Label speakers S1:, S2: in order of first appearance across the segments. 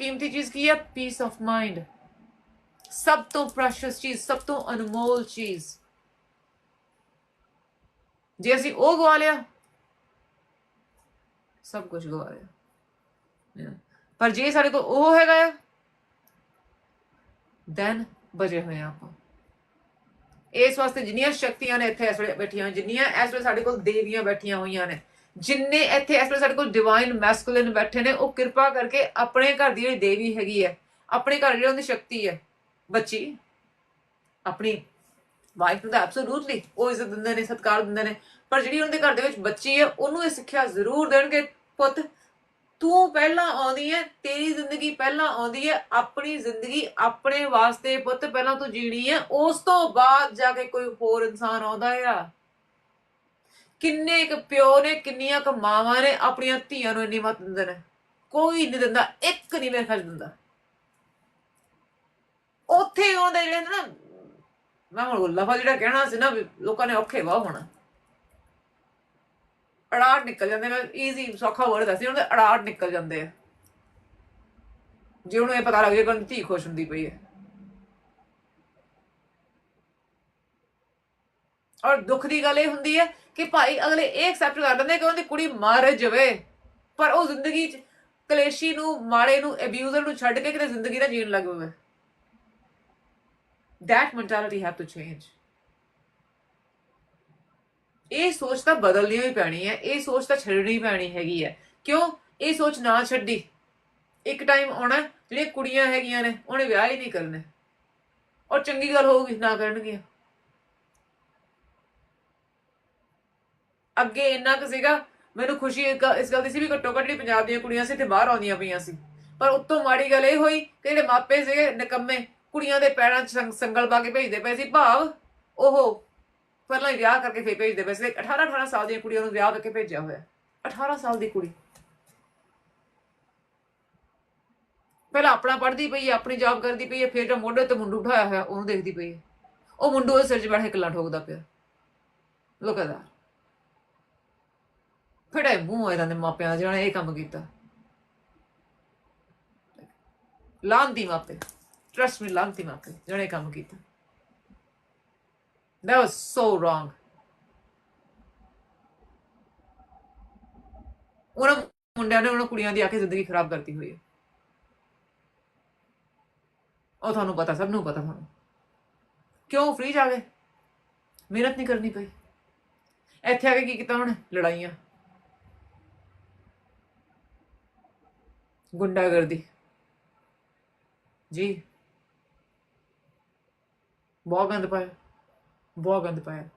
S1: ਕੀਮਤੀ ਚੀਜ਼ ਕੀ ਹੈ? ਪੀਸ ਆਫ ਮਾਈਂਡ ਸਭ ਤੋਂ ਪ੍ਰੈਸ਼ੀਅਸ ਚੀਜ਼ ਸਭ ਤੋਂ ਅਨਮੋਲ ਚੀਜ਼। ਜੇ ਅਸੀਂ ਉਹ ਗਵਾ ਲਿਆ ਸਭ ਕੁਝ ਗਵਾ ਲਿਆ। ਪਰ ਜੇ ਸਾਡੇ ਕੋਲ ਉਹ ਹੈਗਾ ਆ ਦੈਨ ਬਜੇ ਹੋਏ ਆ ਆਪਾਂ। ਇਸ ਵਾਸਤੇ ਜਿੰਨੀਆਂ ਸ਼ਕਤੀਆਂ ਨੇ ਇੱਥੇ ਇਸ ਵੇਲੇ ਬੈਠੀਆਂ ਹੋਈਆਂ, ਜਿੰਨੀਆਂ ਇਸ ਵੇਲੇ ਸਾਡੇ ਕੋਲ ਦੇਵੀਆਂ ਬੈਠੀਆਂ ਹੋਈਆਂ ਨੇ ਜਿੰਨੇ ਇੱਥੇ ਇਸ ਵੇਲੇ ਸਾਡੇ ਕੋਲ ਡਿਵਾਈਨ ਮੈਸਕੂਲਿਨ ਬੈਠੇ ਨੇ, ਉਹ ਕਿਰਪਾ ਕਰਕੇ ਆਪਣੇ ਘਰ ਦੀ ਜਿਹੜੀ ਦੇਵੀ ਹੈਗੀ ਹੈ, ਆਪਣੇ ਘਰ ਜਿਹੜੀ ਉਹਦੀ ਸ਼ਕਤੀ ਹੈ, ਬੱਚੀ, ਆਪਣੀ ਵਾਈਫ ਨੂੰ ਤਾਂ ਐਬਸੋਲੂਟਲੀ ਉਹ ਇੱਜ਼ਤ ਦਿੰਦੇ ਨੇ, ਸਤਿਕਾਰ ਦਿੰਦੇ ਨੇ, ਪਰ ਜਿਹੜੀ ਉਹਨਾਂ ਦੇ ਘਰ ਦੇ ਵਿੱਚ ਬੱਚੀ ਹੈ, ਉਹਨੂੰ ਇਹ ਸਿੱਖਿਆ ਜ਼ਰੂਰ ਦੇਣਗੇ, ਪੁੱਤ, ਤੂੰ ਪਹਿਲਾਂ ਆਉਂਦੀ ਹੈ, ਤੇਰੀ ਜ਼ਿੰਦਗੀ ਪਹਿਲਾਂ ਆਉਂਦੀ ਹੈ, ਆਪਣੀ ਜ਼ਿੰਦਗੀ ਆਪਣੇ ਵਾਸਤੇ ਪੁੱਤ, ਪਹਿਲਾਂ ਤੂੰ ਜੀਣੀ ਹੈ, ਉਸ ਤੋਂ ਬਾਅਦ ਜਾ ਕੇ ਕੋਈ ਹੋਰ ਇਨਸਾਨ ਆਉਂਦਾ ਆ। ਕਿੰਨੇ ਕੁ ਪਿਓ ਨੇ, ਕਿੰਨੀਆਂ ਕੁ ਮਾਵਾਂ ਨੇ, ਆਪਣੀਆਂ ਧੀਆਂ ਨੂੰ ਇੰਨੀ ਮਤ ਦਿੰਦੇ ਨੇ। ਕੋਈ ਨਹੀਂ ਦਿੰਦਾ, ਇੱਕ ਨਹੀਂ ਮੇਰੇ ਖਿਆਲ ਦਿੰਦਾ। ਉੱਥੇ ਉਹਦੇ ਜਿਹੜੇ ਨਾ ਮੈਂ ਹੁਣ ਲਫ਼ਾ ਜਿਹੜਾ ਕਹਿਣਾ ਸੀ ਨਾ ਵੀ ਲੋਕਾਂ ਨੇ ਔਖੇ ਵਾਹ ਹੋਣਾ। ਅੜਾੜ ਨਿਕਲ ਜਾਂਦੇ ਮੈਂ ਈਜ਼ੀ ਸੌਖਾ ਵਰਡ ਦੱਸਦੀ ਉਹਨਾਂ ਦੇ ਅੜਾੜ ਨਿਕਲ ਜਾਂਦੇ ਆ। ਜੇ ਉਹਨੂੰ ਇਹ ਪਤਾ ਲੱਗ ਜਾਏ ਕਿ ਉਹਦੀ ਧੀ ਖੁਸ਼ ਹੁੰਦੀ ਪਈ ਹੈ। ਔਰ ਦੁੱਖ ਦੀ ਗੱਲ ਇਹ ਹੁੰਦੀ ਹੈ ਕਿ ਭਾਈ ਅਗਲੇ ਇਹ ਐਕਸੈਪਟ ਕਰ ਲੈਂਦੇ ਕਿ ਉਹਦੀ ਕੁੜੀ ਮਰ ਜਾਵੇ। ਪਰ ਉਹ ਜ਼ਿੰਦਗੀ 'ਚ ਕਲੇਸ਼ੀ ਨੂੰ, ਮਾੜੇ ਨੂੰ ਅਬਿਊਜ਼ਰ ਨੂੰ ਛੱਡ ਕੇ ਕਿਤੇ ਜ਼ਿੰਦਗੀ ਦਾ ਜੀਣ ਲੱਗ ਪਵੇ। That mentality have to change ਇਹ ਸੋਚ ਤਾਂ ਬਦਲਣੀ ਹੀ ਪੈਣੀ ਹੈ। ਇਹ ਸੋਚ ਤਾਂ ਛੱਡਣੀ ਪੈਣੀ ਹੈਗੀ ਹੈ। ਕਿਉਂ? ਇਹ ਸੋਚ ਨਾ ਛੱਡੀ। ਇੱਕ ਟਾਈਮ ਆਉਣਾ, ਜਿਹੜੀਆਂ ਕੁੜੀਆਂ ਹੈਗੀਆਂ ਨੇ, ਉਹਨੇ ਵਿਆਹ ਹੀ ਨਹੀਂ ਕਰਨੇ। ਔਰ ਚੰਗੀ ਗੱਲ ਹੋਊਗੀ, ਨਾ ਕਰਨਗੀਆਂ। ਅੱਗੇ ਇੰਨਾ ਕੁ ਸੀਗਾ, ਮੈਨੂੰ ਖੁਸ਼ੀ ਇਸ ਗੱਲ ਦੀ ਸੀ ਵੀ ਘੱਟੋ ਘੱਟ ਪੰਜਾਬ ਦੀਆਂ ਕੁੜੀਆਂ ਸੀ ਤੇ ਬਾਹਰ ਆਉਂਦੀਆਂ ਪਈਆਂ ਸੀ। ਪਰ ਉਤੋਂ ਮਾੜੀ ਗੱਲ ਇਹ ਹੋਈ ਕਿ ਜਿਹੜੇ ਮਾਪੇ ਸੀਗੇ, ਨਿਕੰਮੇ, ਕੁੜੀਆਂ ਦੇ ਪੈਰਾਂ 'ਚ ਸੰਗਲ ਪਾ ਕੇ ਭੇਜਦੇ ਪਏ ਸੀ। ਭਾਵ ਉਹ ਪਹਿਲਾਂ ਵਿਆਹ ਕਰਕੇ ਫੇਰ ਭੇਜਦੇ ਪਏ ਸੀ। 18 18 ਸਾਲ ਦੀਆਂ ਕੁੜੀਆਂ ਨੂੰ ਵਿਆਹ ਕਰਕੇ ਭੇਜਿਆ ਹੋਇਆ। 18 ਸਾਲ ਦੀ ਕੁੜੀ। ਪਹਿਲਾਂ ਆਪਣਾ ਪੜ੍ਹਦੀ ਪਈ ਹੈ, ਆਪਣੀ ਜੌਬ ਕਰਦੀ ਪਈ ਹੈ, ਫਿਰ ਜਿਹੜਾ ਮੋਢੇ ਤੇ ਮੁੰਡੂ ਉਠਾਇਆ ਹੋਇਆ, ਉਹਨੂੰ ਦੇਖਦੀ ਪਈ ਹੈ। ਉਹ ਮੁੰਡੂ ਉਹਦੇ ਸਿਰ 'ਚ ਬੈਠ ਕੇ ਕਿੱਲਾ ਠੋਕਦਾ ਪਿਆ। ਲੋਕ ਦਾ ਫੜੇ ਮੂੰਹ ਇਹਨਾਂ ਦੇ ਮਾਪਿਆਂ ਦਾ ਜਿਹਨਾਂ ਨੇ ਇਹ ਕੰਮ ਕੀਤਾ ਲਾਂਦੀ ਮਾਪੇ ਟਰਸਟ ਮੀ ਲਾਂਦੀ ਮਾਪੇ ਜਿਹੜਾ ਇਹ ਕੰਮ ਕੀਤਾ that was so wrong. ਉਹਨਾਂ ਮੁੰਡਿਆਂ ਨੇ ਉਹਨਾਂ ਕੁੜੀਆਂ ਦੀ ਆ ਕੇ ਜ਼ਿੰਦਗੀ ਖਰਾਬ ਕਰਤੀ ਹੋਈ ਹੈ ਉਹ ਤੁਹਾਨੂੰ ਪਤਾ ਸਭ ਨੂੰ ਪਤਾ ਤੁਹਾਨੂੰ ਕਿਉਂ ਫ੍ਰੀ ਜਾ ਗਏ ਮਿਹਨਤ ਨਹੀਂ ਕਰਨੀ ਪਈ ਇੱਥੇ ਆ ਕੇ ਕੀ ਕੀਤਾ ਉਹਨੇ ਲੜਾਈਆਂ ਗੁੰਡਾਗਰਦੀ। ਜੀ। ਬਹੁਤ ਗੰਦ ਪਾਇਆ। ਬਹੁਤ ਗੰਦ ਪਾਇਆ।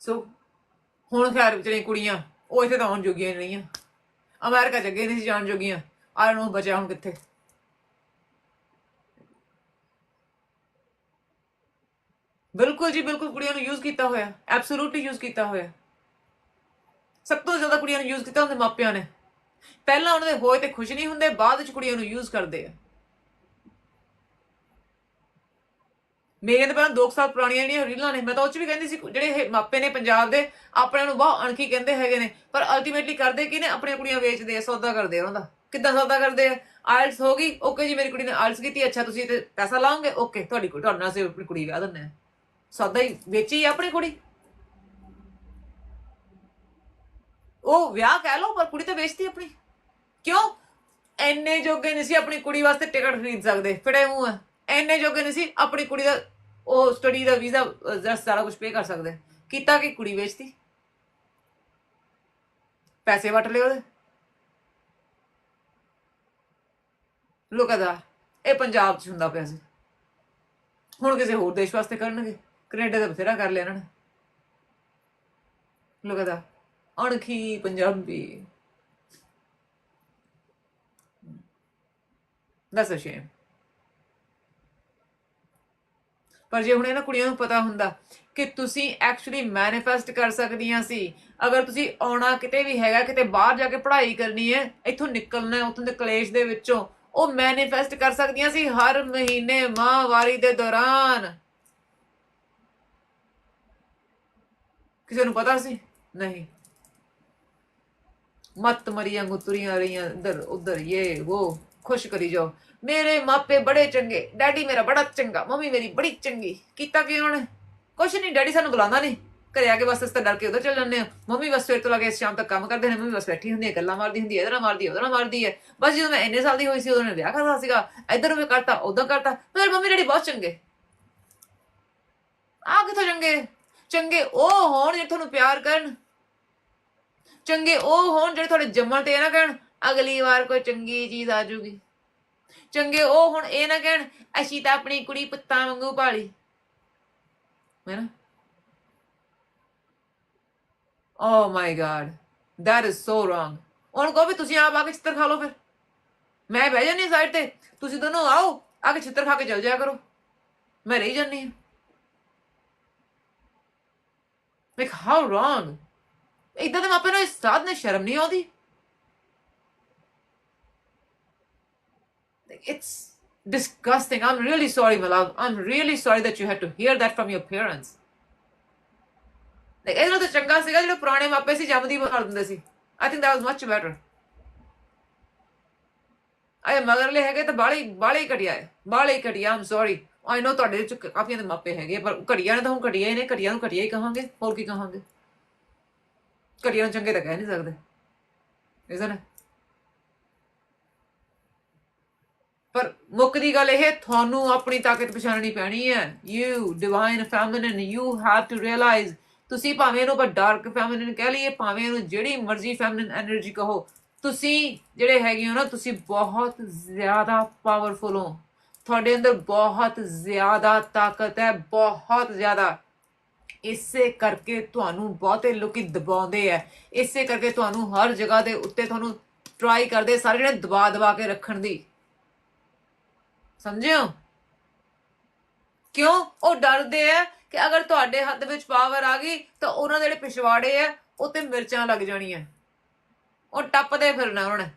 S1: ਸੋ, ਹੁਣ ਖੈਰ ਵਿਚਾਰੀਆਂ ਕੁੜੀਆਂ, ਉਹ ਇੱਥੇ ਤਾਂ ਆਉਣ ਜੋਗੀਆਂ ਨਹੀਂ ਆ ਅਮਰੀਕਾ ਚ ਅੱਗੇ ਨਹੀਂ ਸੀ ਜਾਣ ਜੋਗੀਆਂ। ਆਈ ਨੂੰ ਬਚਿਆ ਹੁਣ ਕਿੱਥੇ? ਬਿਲਕੁਲ ਜੀ, ਬਿਲਕੁਲ ਕੁੜੀਆਂ ਨੂੰ ਯੂਜ਼ ਕੀਤਾ ਹੋਇਆ। ਐਬਸੋਲੂਟਲੀ ਯੂਜ਼ ਕੀਤਾ ਹੋਇਆ। ਸਭ ਤੋਂ ਜ਼ਿਆਦਾ ਕੁੜੀਆਂ ਨੂੰ ਯੂਜ਼ ਕੀਤਾ ਉਹਦੇ ਮਾਪਿਆਂ ਨੇ। ਪਹਿਲਾਂ ਉਹਨਾਂ ਦੇ ਹੋਏ ਤੇ ਖੁਸ਼ ਨਹੀਂ ਹੁੰਦੇ, ਬਾਅਦ ਵਿੱਚ ਕੁੜੀਆਂ ਨੂੰ ਯੂਜ਼ ਕਰਦੇ ਆ। ਮੇਰੇ ਤਾਂ ਪਹਿਲਾਂ 2 ਸਾਲ ਪੁਰਾਣੀਆਂ ਜਿਹੜੀਆਂ ਰੀਲਾਂ ਨੇ, ਮੈਂ ਤਾਂ ਉਹ ਚ ਵੀ ਕਹਿੰਦੀ ਸੀ, ਜਿਹੜੇ ਮਾਪੇ ਨੇ ਪੰਜਾਬ ਦੇ, ਆਪਣੇ ਨੂੰ ਬਹੁਤ ਅਣਖੀ ਕਹਿੰਦੇ ਹੈਗੇ ਨੇ, ਪਰ ਅਲਟੀਮੇਟਲੀ ਕਰਦੇ ਕੀ ਨੇ, ਆਪਣੀਆਂ ਕੁੜੀਆਂ ਵੇਚਦੇ ਆ, ਸੌਦਾ ਕਰਦੇ ਆ ਉਹਨਾਂ ਦਾ। ਕਿੱਦਾਂ ਸੌਦਾ ਕਰਦੇ ਆ? ਆਇਲਸ ਹੋ ਗਈ ਓਕੇ ਜੀ, ਮੇਰੀ ਕੁੜੀ ਨੇ ਆਇਲਸ ਕੀਤੀ, ਅੱਛਾ ਤੁਸੀਂ ਤੇ ਪੈਸਾ ਲਾਓਗੇ ਓਕੇ ਤੁਹਾਡੀ ਕੁੜੀ, ਤੁਹਾਡੇ ਨਾਲ ਅਸੀਂ ਆਪਣੀ ਕੁੜੀ ਵਿਆਹ ਦਿੰਦੇ ਆ। ਸੌਦਾ ਹੀ ਵੇਚੀ ਆ ਆਪਣੀ ਕੁੜੀ। ਉਹ ਵਿਆਹ ਕਹਿ ਲਓ, ਪਰ ਕੁੜੀ ਤਾਂ ਵੇਚਤੀ ਆਪਣੀ। ਕਿਉਂ? ਐਨੇ ਜੋਗੇ ਨਹੀਂ ਸੀ ਆਪਣੀ ਕੁੜੀ ਵਾਸਤੇ ਟਿਕਟ ਖਰੀਦ ਸਕਦੇ। ਫਿੜੇ ਮੂੰਹ ਐਨੇ ਜੋਗੇ ਨਹੀਂ ਸੀ ਆਪਣੀ ਕੁੜੀ ਦਾ, ਉਹ ਸਟੱਡੀ ਦਾ ਵੀਜ਼ਾ ਜਰਾ ਸਾਰਾ ਕੁਝ ਪੇ ਕਰ ਸਕਦੇ। ਕੀਤਾ ਕਿ ਕੁੜੀ ਵੇਚਤੀ? ਪੈਸੇ ਵਟ ਲਏ ਉਹਦੇ? ਲੋਕਾਂ ਇਹ ਪੰਜਾਬ 'ਚ ਹੁੰਦਾ ਪਿਆ ਸੀ। ਹੁਣ ਕਿਸੇ ਹੋਰ ਦੇਸ਼ ਵਾਸਤੇ ਕਰਨਗੇ। ਕੈਨੇਡਾ ਦਾ ਬਥੇਰਾ ਕਰ ਲਿਆ ਇਹਨਾਂ ਨੇ। ਲੋਕਾਂ ਅਣਖੀ ਪੰਜਾਬੀ। ਦੱਸ ਸ਼ੇਮ ਪਰ ਜੇ ਹੁਣ ਇਹਨਾਂ ਕੁੜੀਆਂ ਨੂੰ ਪਤਾ ਹੁੰਦਾ ਕਿ ਤੁਸੀਂ ਐਕਚੁਅਲੀ ਮੈਨੀਫੈਸਟ ਕਰ ਸਕਦੀਆਂ ਸੀ, ਅਗਰ ਤੁਸੀਂ ਆਉਣਾ ਕਿਤੇ ਵੀ ਹੈਗਾ, ਕਿਤੇ ਬਾਹਰ ਜਾ ਕੇ ਪੜ੍ਹਾਈ ਕਰਨੀ ਹੈ, ਇੱਥੋਂ ਨਿਕਲਣਾ ਹੈ ਉੱਥੋਂ ਦੇ ਕਲੇਸ਼ ਦੇ ਵਿੱਚੋਂ, ਉਹ ਮੈਨੀਫੈਸਟ ਕਰ ਸਕਦੀਆਂ ਸੀ ਹਰ ਮਹੀਨੇ ਮਾਹਵਾਰੀ ਦੇ ਦੌਰਾਨ। ਕਿਸੇ ਨੂੰ ਪਤਾ ਸੀ? ਨਹੀਂ। ਮਤ ਮਰੀਆਂ ਗੁੱਤਰੀਆਂ ਰਹੀਆਂ ਇੱਧਰ, ਉੱਧਰ ਇਹ ਉਹ ਖੁਸ਼ ਕਰੀ ਜਾਓ। ਮੇਰੇ ਮਾਪੇ ਬੜੇ ਚੰਗੇ, ਡੈਡੀ ਮੇਰਾ ਬੜਾ ਚੰਗਾ, ਮੰਮੀ ਮੇਰੀ ਬੜੀ ਚੰਗੀ। ਕੀਤਾ ਕੀ ਉਹਨਾਂ? ਨੇ ਕੁਛ ਨਹੀਂ, ਡੈਡੀ ਸਾਨੂੰ ਬੁਲਾਉਂਦਾ ਨਹੀਂ ਘਰੇ ਆ ਕੇ ਬਸ ਇਸ ਤਰ੍ਹਾਂ ਡਰ ਕੇ ਉਧਰ ਚੱਲ ਜਾਂਦੇ ਆ। ਮੰਮੀ ਬਸ ਸਵੇਰ ਤੋਂ ਲਾ ਕੇ ਸ਼ਾਮ ਤੱਕ ਕੰਮ ਕਰਦੇ ਨੇ, ਮੰਮੀ ਬਸ ਬੈਠੀ ਹੁੰਦੀ ਹੈ ਗੱਲਾਂ ਮਾਰਦੀ ਹੁੰਦੀ ਹੈ ਇਹਦੇ ਮਾਰਦੀ ਹੈ ਉਹਦੇ ਮਾਰਦੀ ਹੈ ਬਸ ਜਦੋਂ ਮੈਂ ਇੰਨੇ ਸਾਲ ਦੀ ਹੋਈ ਸੀ, ਉਦੋਂ ਨੇ ਵਿਆਹ ਕਰਦਾ ਸੀਗਾ, ਇੱਧਰ ਵੀ ਕਰਤਾ, ਉਦੋਂ ਕਰਤਾ। ਪਰ ਮੰਮੀ ਡੈਡੀ ਬਹੁਤ ਚੰਗੇ। ਆ ਕਿੱਥੋਂ ਚੰਗੇ? ਚੰਗੇ ਉਹ ਹੋਣ ਜਿਹੜੇ ਤੁਹਾਨੂੰ ਪਿਆਰ ਕਰਨ। ਚੰਗੇ ਉਹ ਹੋਣ ਜਿਹੜੇ ਤੁਹਾਡੇ ਜੰਮਣ ਤੇ ਇਹ ਨਾ ਕਹਿਣ, ਅਗਲੀ ਵਾਰ ਕੋਈ ਚੰਗੀ ਚੀਜ਼ ਆ ਜੂਗੀ ਚੰਗੇ ਉਹ ਹੁਣ, ਇਹ ਨਾ ਕਹਿਣ, ਅਸੀਂ ਤਾਂ ਆਪਣੀ ਕੁੜੀ ਪੁੱਤਾਂ ਵਾਂਗੂ ਪਾਲੀ ਹੈ ਨਾ? ਓ my god that is so wrong ਉਹਨੂੰ ਕਹੋ ਵੀ ਤੁਸੀਂ ਆਪ ਆ ਕੇ ਚਿੱਤਰ ਖਾ ਲਓ ਫਿਰ। ਮੈਂ ਬਹਿ ਜਾਨੀ ਸਾਈਡ ਤੇ, ਤੁਸੀਂ ਦੋਨੋਂ ਆਓ, ਆ ਕੇ ਚਿੱਤਰ ਖਾ ਕੇ ਚਲ ਜਾਇਆ ਕਰੋ। ਮੈਂ ਰਹੀ ਜਾਨੀ ਹਾਂ। Like how wrong? ਇਦਾਂ ਦੇ ਮਾਪਿਆਂ ਨੂੰ ਇਸ ਸਾਧ ਨੇ ਸ਼ਰਮ ਨਹੀਂ ਆਉਂਦੀ Like, it's disgusting. I'm really sorry, my. I'm really sorry that you had to hear that from your parents. Like, ਇਹਨਾਂ ਤੋਂ ਚੰਗਾ ਸੀਗਾ ਜਿਹੜੇ ਪੁਰਾਣੇ ਮਾਪੇ ਸੀ ਜੰਮਦੀ ਮਾਰ ਦਿੰਦੇ ਸੀ I think that was much better. ਆਏ ਮਗਰਲੇ ਹੈਗੇ ਤਾਂ ਬਾਲੇ ਬਾਲੇ ਘਟਿਆ ਹੈ ਬਾਲੇ ਘਟਿਆ ਆਮ ਸੌਰੀ ਆਈ ਨੋ ਤੁਹਾਡੇ ਚ ਕਾਫੀਆਂ ਦੇ ਮਾਪੇ ਹੈਗੇ ਪਰ ਘਟਿਆ ਨੇ ਤਾਂ ਹੁਣ ਘਟਿਆ ਹੀ ਨੇ ਘਟਿਆ ਨੂੰ ਘਟਿਆ ਹੀ ਕਹਾਂਗੇ ਹੋਰ ਕੀ ਕਹਾਂਗੇ ਘੜੀਆਂ ਨੂੰ ਚੰਗੇ ਤਾਂ ਕਹਿ ਨਹੀਂ ਸਕਦੇ। ਇਸ ਨਾ? ਪਰ ਮੁੱਖ ਦੀ ਗੱਲ ਇਹ, ਤੁਹਾਨੂੰ ਆਪਣੀ ਤਾਕਤ ਪਛਾਣਨੀ ਪੈਣੀ ਹੈ। You divine feminine you have to realize ਤੁਸੀਂ ਭਾਵੇਂ ਇਹਨੂੰ ਪਰ ਡਾਰਕ ਫੈਮਿਨਿਨ ਕਹਿ ਲਈਏ, ਭਾਵੇਂ ਇਹਨੂੰ ਜਿਹੜੀ ਮਰਜ਼ੀ ਫੈਮਿਨਿਨ એનર્ਜੀ ਕਹੋ, ਤੁਸੀਂ ਜਿਹੜੇ ਹੈਗੇ ਹੋ ਨਾ, ਤੁਸੀਂ ਬਹੁਤ ਜ਼ਿਆਦਾ ਪਾਵਰਫੁਲ ਹੋ। ਤੁਹਾਡੇ ਅੰਦਰ ਬਹੁਤ ਜ਼ਿਆਦਾ ਤਾਕਤ ਹੈ, ਬਹੁਤ ਜ਼ਿਆਦਾ। ਇਸੇ ਕਰਕੇ ਤੁਹਾਨੂੰ ਬਹੁਤੇ ਲੋਕੀ ਦਬਾਉਂਦੇ ਆ। ਇਸੇ ਕਰਕੇ ਤੁਹਾਨੂੰ ਹਰ ਜਗ੍ਹਾ ਦੇ ਉੱਤੇ ਤੁਹਾਨੂੰ ਟਰਾਈ ਕਰਦੇ ਸਾਰੇ ਜਿਹੜੇ ਦਬਾ ਦਬਾ ਕੇ ਰੱਖਣ ਦੀ। ਸਮਝਿਓ ਕਿਉਂ? ਉਹ ਡਰਦੇ ਆ ਕਿ ਅਗਰ ਤੁਹਾਡੇ ਹੱਥ ਵਿੱਚ ਪਾਵਰ ਆ ਗਈ ਤਾਂ ਉਹਨਾਂ ਦੇ ਜਿਹੜੇ ਪਿਛਵਾੜੇ ਆ ਤੇ ਮਿਰਚਾਂ ਲੱਗ ਜਾਣੀਆਂ। ਉਹ ਟੱਪਦੇ ਫਿਰਨਾ ਉਹਨਾਂ ਨੇ।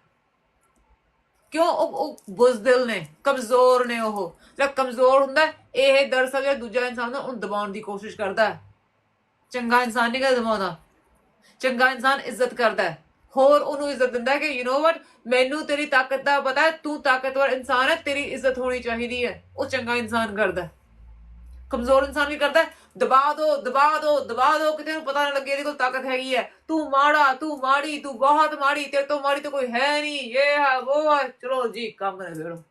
S1: ਕਿਉਂ? ਉਹ ਉਹ ਬੁਜ਼ਦਿਲ ਨੇ, ਕਮਜ਼ੋਰ ਨੇ ਉਹ। ਜਦ ਕਮਜ਼ੋਰ ਹੁੰਦਾ, ਇਹ ਦਰਸਲ ਜਿਹੜਾ ਦੂਜਾ ਇਨਸਾਨ ਨਾ ਉਹਨੂੰ ਦਬਾਉਣ ਦੀ ਕੋਸ਼ਿਸ਼ ਕਰਦਾ। ਹੈ ਚੰਗਾ ਇਨਸਾਨ ਨਹੀਂ ਕਦੇ ਦਬਾਉਂਦਾ ਚੰਗਾ ਇਨਸਾਨ ਇੱਜ਼ਤ ਕਰਦਾ ਹੈ। ਹੋਰ ਉਹਨੂੰ ਇੱਜ਼ਤ ਦਿੰਦਾ ਕਿ ਯੂ نو ਵਟ ਮੈਨੂੰ ਤੇਰੀ ਤਾਕਤ ਦਾ ਪਤਾ ਹੈ, ਤੂੰ ਤਾਕਤਵਰ ਇਨਸਾਨ ਹੈ, ਤੇਰੀ ਇੱਜ਼ਤ ਹੋਣੀ ਚਾਹੀਦੀ ਹੈ। ਉਹ ਚੰਗਾ ਇਨਸਾਨ ਕਰਦਾ ਕਮਜ਼ੋਰ ਇਨਸਾਨ ਕੀ ਕਰਦਾ ਦਬਾ ਦੋ ਦਬਾ ਦੋ ਦਬਾ ਦੋ, ਕਿਤੇ ਨੂੰ ਪਤਾ ਨਾ ਲੱਗੇ ਇਹਦੇ ਕੋਲ ਤਾਕਤ ਹੈਗੀ ਹੈ। ਤੂੰ ਮਾੜਾ, ਤੂੰ ਮਾੜੀ, ਤੂੰ ਬਹੁਤ ਮਾੜੀ, ਤੇਰੇ ਤੋਂ ਮਾੜੀ ਤਾਂ ਕੋਈ ਹੈ ਨਹੀਂ। ਇਹ ਹੈ, ਉਹ ਹੈ। ਚਲੋ ਜੀ, ਕੰਮ ਨੇ ਕਰੋ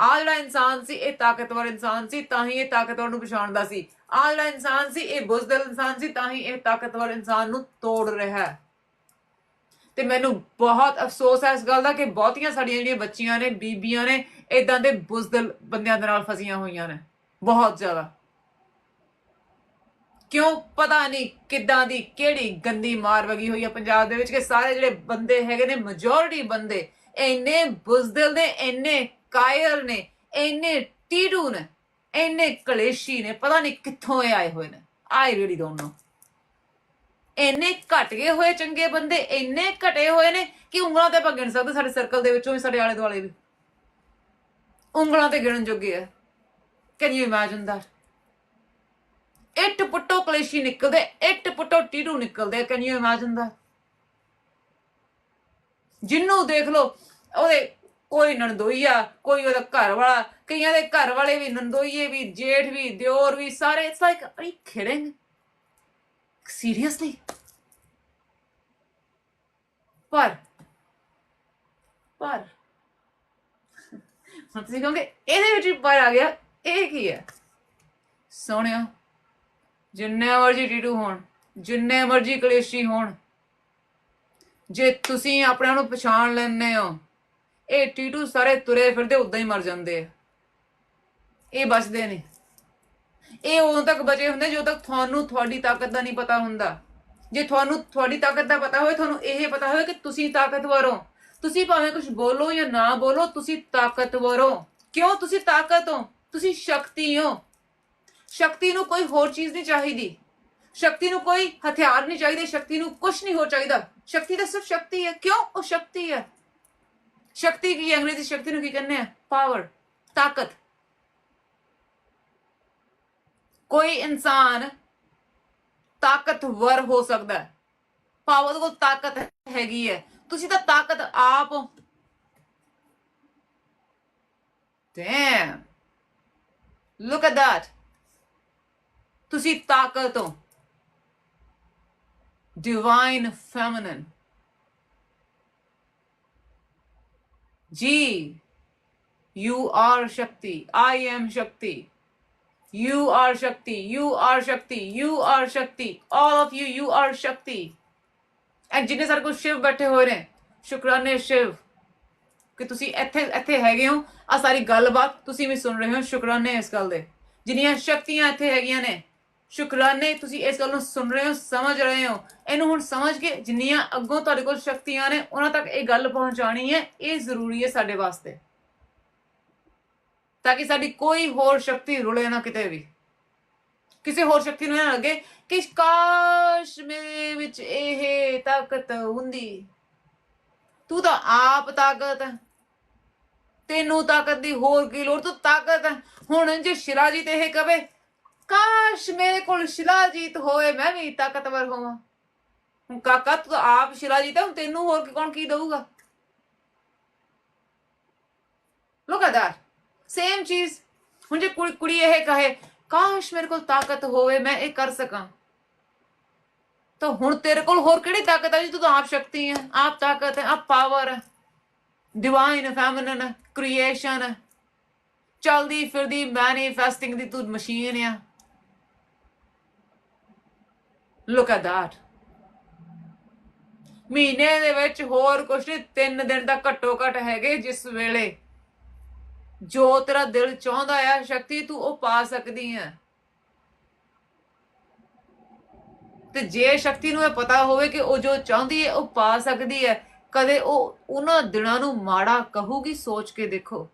S1: ਆ ਜਿਹੜਾ ਇਨਸਾਨ ਸੀ, ਇਹ ਤਾਕਤਵਰ ਇਨਸਾਨ ਸੀ, ਤਾਂ ਹੀ ਇਹ ਤਾਕਤਵਰ ਨੂੰ ਪਛਾਣਦਾ ਸੀ। ਆ ਜਿਹੜਾ ਇਨਸਾਨ ਸੀ, ਇਹ ਬੁਜ਼ਦਿਲ ਇਨਸਾਨ ਸੀ, ਤਾਂ ਹੀ ਇਹ ਤਾਕਤਵਰ ਇਨਸਾਨ ਨੂੰ ਤੋੜ ਰਿਹਾ ਹੈ। ਤੇ ਮੈਨੂੰ ਬਹੁਤ ਅਫਸੋਸ ਹੈ ਇਸ ਗੱਲ ਦਾ ਕਿ ਬਹੁਤੀਆਂ ਸਾਡੀਆਂ ਜਿਹੜੀਆਂ ਬੱਚੀਆਂ ਨੇ, ਬੀਬੀਆਂ ਨੇ ਇਦਾਂ ਦੇ ਬੁਜ਼ਦਿਲ ਬੰਦਿਆਂ ਦੇ ਨਾਲ ਫਸੀਆਂ ਹੋਈਆਂ ਨੇ। ਬਹੁਤ ਜ਼ਿਆਦਾ। ਕਿਉਂ? ਪਤਾ ਨਹੀਂ ਕਿੱਦਾਂ ਦੀ ਕਿਹੜੀ ਗੰਦੀ ਮਾਰ ਵਗੀ ਹੋਈ ਹੈ ਪੰਜਾਬ ਦੇ ਵਿੱਚ ਕਿ ਸਾਰੇ ਜਿਹੜੇ ਬੰਦੇ ਹੈਗੇ ਨੇ ਮੈਜੋਰਿਟੀ ਬੰਦੇ, ਇੰਨੇ ਬੁਜ਼ਦਿਲ ਨੇ, ਇੰਨੇ ਕਾਇਰ ਨੇ, ਇੰਨੇ ਟੀਡੂ ਨੇ, ਇੰਨੇ ਕਲੇਸ਼ੀ ਨੇ, ਪਤਾ ਨਹੀਂ ਕਿੱਥੋਂ ਇਹ ਆਏ ਹੋਏ ਨੇ। ਆਈ ਰੀਲੀ ਡੋਨਟ ਨੋ ਇੰਨੇ ਘਟ ਗਏ ਹੋਏ ਚੰਗੇ ਬੰਦੇ, ਇੰਨੇ ਘਟੇ ਹੋਏ ਨੇ ਕਿ ਉਂਗਲਾਂ ਤੇ ਆਪਾਂ ਗਿਣ ਸਕਦੇ, ਸਾਡੇ ਸਰਕਲ ਦੇ ਵਿੱਚੋਂ ਵੀ, ਸਾਡੇ ਆਲੇ ਦੁਆਲੇ ਵੀ। ਉਂਗਲਾਂ ਤੇ ਗਿਣਨ ਜੋਗੇ ਆ। ਕੈਨ ਯੂ ਇਮੇਜਿਨ ਦੈਟ ਇੱਟ ਪੁੱਟੋ ਕਲੇਸ਼ੀ ਨਿਕਲਦੇ, ਇੱਟ ਪੁੱਟੋ ਟੀਟੂ ਨਿਕਲਦੇ ਕੈਨ ਯੂ ਇਮੇਜਿਨ ਦੈਟ ਜਿੰਨੂੰ ਦੇਖ ਲਓ, ਉਹਦੇ ਕੋਈ ਨੰਦੋਈਆ ਕੋਈ ਉਹਦਾ ਘਰ ਵਾਲਾ ਕਈਆਂ ਦੇ ਘਰ ਵਾਲੇ ਵੀ ਨੰਦੋਈਏ ਵੀ ਜੇਠ ਵੀ, ਦਿਓਰ ਵੀ, ਸਾਰੇ it's like are you kidding seriously ਪਰ ਪਰ, ਹੁਣ ਤੁਸੀਂ ਕਹੋਗੇ, ਇਹਦੇ ਵਿੱਚ ਵੀ ਪਰ ਆ ਗਿਆ, ਇਹ ਕੀ ਹੈ? ਸੋਹਣਿਆ ਜਿੰਨੇ ਮਰਜ਼ੀ ਟੀਟੂ ਹੋਣ, ਜਿੰਨੇ ਮਰਜ਼ੀ ਕਲੇਸ਼ੀ ਹੋਣ, ਜੇ ਤੁਸੀਂ ਆਪਣੇ ਆਪ ਨੂੰ ਪਛਾਣ ਲੈਂਦੇ ਹੋ ਇਹ ਟੀਟੂ ਸਾਰੇ ਤੁਰੇ ਫਿਰਦੇ ਉਦਾਂ ਹੀ ਮਰ ਜਾਂਦੇ ਆ। ਇਹ ਬਚਦੇ ਨੇ ਇਹ ਉਦੋਂ ਤੱਕ ਬਚੇ ਹੁੰਦੇ ਜਦੋਂ ਤੱਕ ਤੁਹਾਨੂੰ ਤੁਹਾਡੀ ਤਾਕਤ ਦਾ ਨਹੀਂ ਪਤਾ ਹੁੰਦਾ। ਜੇ ਤੁਹਾਨੂੰ ਤੁਹਾਡੀ ਤਾਕਤ ਦਾ ਪਤਾ ਹੋਵੇ, ਤੁਹਾਨੂੰ ਇਹ ਪਤਾ ਹੋਵੇ ਕਿ ਤੁਸੀਂ ਤਾਕਤਵਰ ਹੋ। ਤੁਸੀਂ ਭਾਵੇਂ ਕੁਝ ਬੋਲੋ ਜਾਂ ਨਾ ਬੋਲੋ, ਤੁਸੀਂ ਤਾਕਤਵਰ ਹੋ। ਕਿਉਂ? ਤੁਸੀਂ ਤਾਕਤ ਹੋ। ਤੁਸੀਂ ਸ਼ਕਤੀ ਹੋ। ਸ਼ਕਤੀ ਨੂੰ ਕੋਈ ਹੋਰ ਚੀਜ਼ ਨਹੀਂ ਚਾਹੀਦੀ। ਸ਼ਕਤੀ ਨੂੰ ਕੋਈ ਹਥਿਆਰ ਨਹੀਂ ਚਾਹੀਦੇ। ਸ਼ਕਤੀ ਨੂੰ ਕੁਝ ਨਹੀਂ ਹੋ ਚਾਹੀਦਾ। ਸ਼ਕਤੀ ਤਾਂ ਸਿਰਫ ਸ਼ਕਤੀ ਹੈ। ਕਿਉਂ? ਉਹ ਸ਼ਕਤੀ ਹੈ। ਸ਼ਕਤੀ ਕੀ ਹੈ? ਅੰਗਰੇਜ਼ੀ ਸ਼ਕਤੀ ਨੂੰ ਕੀ ਕਹਿੰਦੇ ਆ? ਪਾਵਰ ਤਾਕਤ। ਕੋਈ ਇਨਸਾਨ ਤਾਕਤਵਰ ਹੋ ਸਕਦਾ ਹੈ। ਪਾਵਰ ਕੋਲ ਤਾਕਤ ਹੈਗੀ ਹੈ। ਤੁਸੀਂ ਤਾਂ ਤਾਕਤ ਆਪ ਹੋ। Damn. Look at ਤੁਸੀਂ ਤਾਕਤ ਹੋ। Divine feminine ਜੀ you are shakti i am shakti you are shakti you are shakti you are shakti all of you you are shakti and ਜਿੰਨੇ ਸਾਰੇ ਕੋਲ ਸ਼ਿਵ ਬੈਠੇ ਹੋਏ ਨੇ ਸ਼ੁਕਰਾਨੇ ਸ਼ਿਵ ਕਿ ਤੁਸੀਂ ਇੱਥੇ ਇੱਥੇ ਹੈਗੇ ਹੋ ਆ ਸਾਰੀ ਗੱਲਬਾਤ ਤੁਸੀਂ ਵੀ ਸੁਣ ਰਹੇ ਹੋ ਸ਼ੁਕਰਾਨੇ ਇਸ ਗੱਲ ਦੇ ਜਿੰਨੀਆਂ ਸ਼ਕਤੀਆਂ ਇੱਥੇ ਹੈਗੀਆਂ ਨੇ ਸ਼ੁਕਰਾਨੇ, ਤੁਸੀਂ ਇਸ ਗੱਲ ਨੂੰ ਸੁਣ ਰਹੇ ਹੋ, ਸਮਝ ਰਹੇ ਹੋ। ਇਹਨੂੰ ਹੁਣ ਸਮਝ ਕੇ ਜਿੰਨੀਆਂ ਅੱਗੋਂ ਤੁਹਾਡੇ ਕੋਲ ਸ਼ਕਤੀਆਂ ਨੇ, ਉਹਨਾਂ ਤੱਕ ਇਹ ਗੱਲ ਪਹੁੰਚਾਣੀ ਹੈ, ਇਹ ਜ਼ਰੂਰੀ ਹੈ ਸਾਡੇ ਵਾਸਤੇ। ਤਾਂ ਕਿ ਸਾਡੀ ਕੋਈ ਹੋਰ ਸ਼ਕਤੀ ਰੁਲੇ ਨਾ ਕਿਤੇ ਵੀ। ਕਿਸੇ ਹੋਰ ਸ਼ਕਤੀ ਨੂੰ ਇਹ ਨਾ ਲੱਗੇ ਕਿ ਕਾਸ਼ ਮੇਰੇ ਵਿੱਚ ਇਹ ਤਾਕਤ ਹੁੰਦੀ। ਤੂੰ ਤਾਂ ਆਪ ਤਾਕਤ ਹੈ। ਤੈਨੂੰ ਤਾਕਤ ਦੀ ਹੋਰ ਕੀ ਲੋੜ? ਤੂੰ ਤਾਕਤ ਹੈ। ਹੁਣ ਜੇ ਸ਼ਿਰਾਜੀ ਤੇ ਇਹ ਕਵੇ ਕਾਸ਼ ਮੇਰੇ ਕੋਲ ਸ਼ਿਲਾਜੀਤ ਹੋਏ, ਮੈਂ ਵੀ ਤਾਕਤਵਰ ਹੋਵਾਂ। ਹੁਣ ਕਾਕਾ, ਤੂੰ ਆਪ ਸ਼ਿਲਾਜੀਤ ਹੈ, ਹੁਣ ਤੈਨੂੰ ਹੋਰ ਕੌਣ ਕੀ ਦਊਗਾ? ਲੋਕ at that ਸੇਮ ਚੀਜ਼ ਹੁਣ ਜੇ ਕੁੜੀ ਕੁੜੀ ਇਹ ਕਹੇ, ਕਾਸ਼ ਮੇਰੇ ਕੋਲ ਤਾਕਤ ਹੋਵੇ, ਮੈਂ ਇਹ ਕਰ ਸਕਾਂ। ਤਾਂ ਹੁਣ ਤੇਰੇ ਕੋਲ ਹੋਰ ਕਿਹੜੀ ਤਾਕਤ ਹੈ ਜੀ? ਤੂੰ ਤਾਂ ਆਪ ਸ਼ਕਤੀ ਹੈ, ਆਪ ਤਾਕਤ ਹੈ, ਆਪ ਪਾਵਰ ਹੈ। ਡਿਵਾਈਨ ਫੈਮਿਨਨ ਕ੍ਰੀਏਸ਼ਨ ਚਲਦੀ ਫਿਰਦੀ ਮੈਨੀਫੈਸਟਿੰਗ ਦੀ ਤੂੰ ਮਸ਼ੀਨ ਆ। ਲੁੱਕ ਐਟ that ਮਹੀਨੇ ਦੇ ਵਿੱਚ ਹੋਰ ਕੁਛ ਨਹੀਂ, ਤਿੰਨ ਦਿਨ ਦਾ ਘੱਟੋ ਘੱਟ ਹੈਗੇ ਜਿਸ ਵੇਲੇ। ਜੋ ਤੇਰਾ ਦਿਲ ਚਾਹੁੰਦਾ ਆ, ਸ਼ਕਤੀ ਤੂੰ ਉਹ ਪਾ ਸਕਦੀ ਹੈ ਤੇ ਜੇ ਸ਼ਕਤੀ ਨੂੰ ਇਹ ਪਤਾ ਹੋਵੇ ਕਿ ਉਹ ਜੋ ਚਾਹੁੰਦੀ ਹੈ, ਉਹ ਪਾ ਸਕਦੀ ਹੈ। ਕਦੇ ਉਹ ਉਹਨਾਂ ਦਿਨਾਂ ਨੂੰ ਮਾੜਾ ਕਹੂਗੀ, ਸੋਚ ਕੇ ਦੇਖੋ।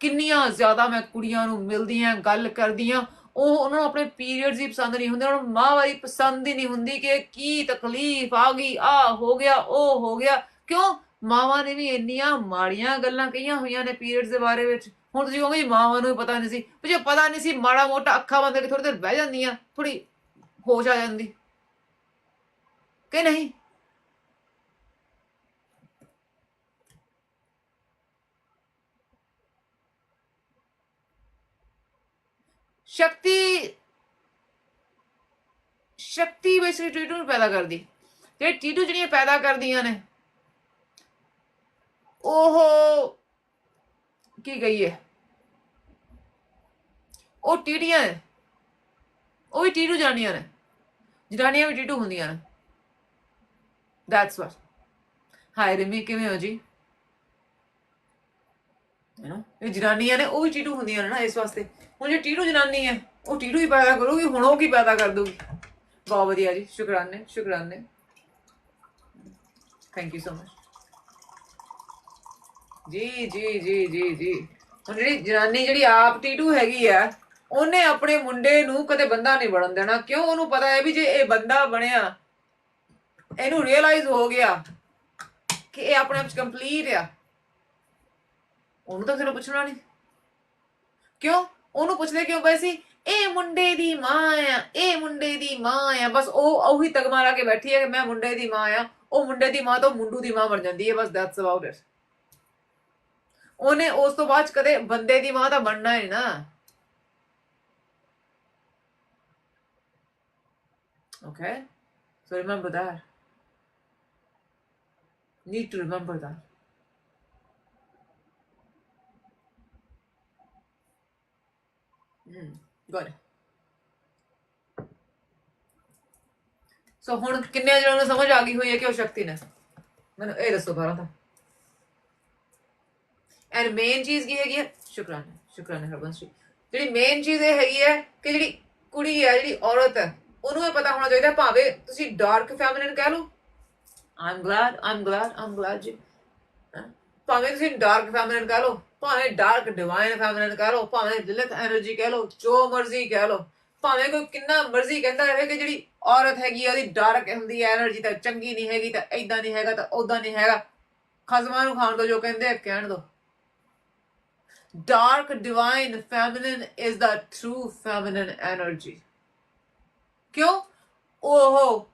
S1: ਕਿੰਨੀਆਂ ਜ਼ਿਆਦਾ ਮੈਂ ਕੁੜੀਆਂ ਨੂੰ ਮਿਲਦੀਆਂ, ਗੱਲ ਕਰਦੀਆਂ ਉਹ ਉਹਨਾਂ ਨੂੰ ਆਪਣੇ ਪੀਰੀਅਡਸ ਹੀ ਪਸੰਦ ਨਹੀਂ ਹੁੰਦੇ, ਉਹਨਾਂ ਨੂੰ ਮਾਹਵਾਰੀ ਪਸੰਦ ਹੀ ਨਹੀਂ ਹੁੰਦੀ ਕਿ ਕੀ ਤਕਲੀਫ ਆ ਗਈ, ਆ ਹੋ ਗਿਆ, ਉਹ ਹੋ ਗਿਆ। ਕਿਉਂ? ਮਾਵਾਂ ਨੇ ਵੀ ਇੰਨੀਆਂ ਮਾੜੀਆਂ ਗੱਲਾਂ ਕਹੀਆਂ ਹੋਈਆਂ ਨੇ ਪੀਰੀਅਡਸ ਦੇ ਬਾਰੇ ਵਿੱਚ। ਹੁਣ ਤੁਸੀਂ ਕਹੋਗੇ ਮਾਵਾਂ ਨੂੰ ਵੀ ਪਤਾ ਨਹੀਂ ਸੀ। ਵੀ ਜੇ ਪਤਾ ਨਹੀਂ ਸੀ, ਮਾੜਾ ਮੋਟਾ ਅੱਖਾਂ ਬੰਦ ਕਰਕੇ ਥੋੜੀ ਦੇਰ ਬਹਿ ਜਾਂਦੀਆਂ ਥੋੜੀ ਹੋਸ਼ ਆ ਜਾਂਦੀ। ਕਿ ਨਹੀਂ? ਸ਼ਕਤੀ ਸ਼ਕਤੀ ਬੇਸਿਕਲੀ ਟੀਟੂ ਨੂੰ ਪੈਦਾ ਕਰਦੀ। ਜਿਹੜੇ ਟੀਟੂ ਜਿਹੜੀਆਂ ਪੈਦਾ ਕਰਦੀਆਂ ਨੇ, ਉਹ ਕੀ ਕਹੀਏ? ਉਹ ਟੀਟੀਆਂ ਉਹ ਵੀ ਟੀਟੂ ਜਾਣੀਆਂ ਨੇ। ਜਨਾਨੀਆਂ ਵੀ ਟੀਟੂ ਹੁੰਦੀਆਂ ਨੇ। ਦੈਟਸ ਵਾਟ ਹਾਈ ਰਿਮੀ, ਕਿਵੇਂ ਹੋ ਜੀ? ਯੂ ਇਹ ਜਨਾਨੀਆਂ ਨੇ, ਉਹ ਵੀ ਟੀਟੂ ਹੁੰਦੀਆਂ ਨੇ ਨਾ ਇਸ ਵਾਸਤੇ। ਹੁਣ ਜੇ ਟੀਟੂ ਜਨਾਨੀ ਹੈ, ਉਹ ਟੀਟੂ ਹੀ ਪੈਦਾ ਕਰੂਗੀ, ਹੁਣ ਉਹ ਕੀ ਪੈਦਾ ਕਰ ਦੂਗੀ? ਬਹੁਤ ਵਧੀਆ ਜੀ, ਸ਼ੁਕਰਾਨੇ ਸ਼ੁਕਰਾਨੇ। ਥੈਂਕ ਯੂ ਸੋ ਮਚ ਜੀ ਜੀ ਜੀ ਜੀ ਜੀ। ਹੁਣ ਜਿਹੜੀ ਜਨਾਨੀ ਜਿਹੜੀ ਆਪ ਟੀਟੂ ਹੈਗੀ ਆ ਉਹਨੇ ਆਪਣੇ ਮੁੰਡੇ ਨੂੰ ਕਦੇ ਬੰਦਾ ਨਹੀਂ ਬਣਨ ਦੇਣਾ। ਕਿਉਂ? ਉਹਨੂੰ ਪਤਾ ਹੈ ਵੀ ਜੇ ਇਹ ਬੰਦਾ ਬਣਿਆ, ਇਹਨੂੰ ਰੀਅਲਾਈਜ਼ ਹੋ ਗਿਆ ਕਿ ਇਹ ਆਪਣੇ ਆਪ ਚ ਕੰਪਲੀਟ ਆ। ਉਹਨੂੰ ਤਾਂ ਫਿਰ ਪੁੱਛਣਾ ਨਹੀਂ ਕਿਉਂ? ਉਹਨੂੰ ਪੁੱਛਦੇ ਕਿਉਂ ਪਏ ਸੀ? ਇਹ ਮੁੰਡੇ ਦੀ ਮਾਂ ਆ, ਇਹ ਮੁੰਡੇ ਦੀ ਮਾਂ ਆ। ਬਸ ਉਹ ਉਹੀ ਤਗਮਾ ਲਾ ਕੇ ਬੈਠੀ ਹੈ ਕਿ ਮੈਂ ਮੁੰਡੇ ਦੀ ਮਾਂ ਆ। ਉਹ ਮੁੰਡੇ ਦੀ ਮਾਂ ਤੋਂ ਮੁੰਡੂ ਦੀ ਮਾਂ ਬਣ ਜਾਂਦੀ ਹੈ। ਬਸ ਦੈਟਸ ਅਬਾਊਟ ਇਟ ਉਹਨੇ ਉਸ ਤੋਂ ਬਾਅਦ ਕਦੇ ਬੰਦੇ ਦੀ ਮਾਂ ਤਾਂ ਬਣਨਾ ਹੀ ਨਾ। Okay? So remember that. Need to remember that. Hmm, good. ਸੋ ਹੁਣ ਕਿੰਨੇ ਜਣਾਂ ਨੂੰ ਸਮਝ ਆ ਗਈ ਹੋਈ ਹੈ ਕਿ ਉਹ ਸ਼ਕਤੀ ਨੇ? ਮੈਨੂੰ ਇਹ ਦੱਸੋ ਬਾਰਾਂ ਤਾਂ। ਐਂਡ ਮੇਨ ਚੀਜ਼ ਕੀ ਹੈਗੀ ਹੈ? ਸ਼ੁਕਰਾਨਾ ਸ਼ੁਕਰਾਨਾ ਹਰਬੰਸ ਜੀ। ਜਿਹੜੀ ਮੇਨ ਚੀਜ਼ ਇਹ ਹੈਗੀ ਹੈ ਕਿ ਜਿਹੜੀ ਕੁੜੀ ਹੈ ਜਿਹੜੀ ਔਰਤ ਹੈ ਉਹਨੂੰ ਇਹ ਪਤਾ ਹੋਣਾ ਚਾਹੀਦਾ ਭਾਵੇਂ ਤੁਸੀਂ ਡਾਰਕ ਫੈਮਿਨਿਨ ਕਹਿ ਲਓ। ਆਮ ਗਲੈਡ ਆਮ ਗਲੈਡ ਆਮ ਗਲੈਡ ਜੀ। ਭਾਵੇਂ ਤੁਸੀਂ ਡਾਰਕ ਫੈਮਿਨਨ ਕਹ ਲਓ, ਭਾਵੇਂ ਡਾਰਕ ਡਿਵਾਈਨ ਫੈਮਿਨਨ ਕਹ ਲਓ, ਭਾਵੇਂ ਲਿਲਥ એનર્ਜੀ ਕਹ ਲਓ, ਜੋ ਮਰਜ਼ੀ ਕਹ ਲਓ, ਭਾਵੇਂ ਕੋਈ ਕਿੰਨਾ ਮਰਜ਼ੀ ਕਹਿੰਦਾ ਰਹੇ ਕਿ ਜਿਹੜੀ ਔਰਤ ਹੈਗੀ ਉਹਦੀ ਡਾਰਕ ਹੁੰਦੀ ਹੈ એનર્ਜੀ ਤਾਂ ਚੰਗੀ ਨਹੀਂ ਹੈਗੀ, ਤਾਂ ਐਦਾਂ ਨਹੀਂ ਹੈਗਾ, ਤਾਂ ਉਦਾਂ ਨਹੀਂ ਹੈਗਾ। ਖਜ਼ਮਾ ਨੂੰ ਖਾਣ ਤੋਂ ਜੋ ਕਹਿੰਦੇ ਆ, ਕਹਿਣ ਦੋ। Dark divine feminine is the true feminine energy ਕਿਉਂ? ਉਹ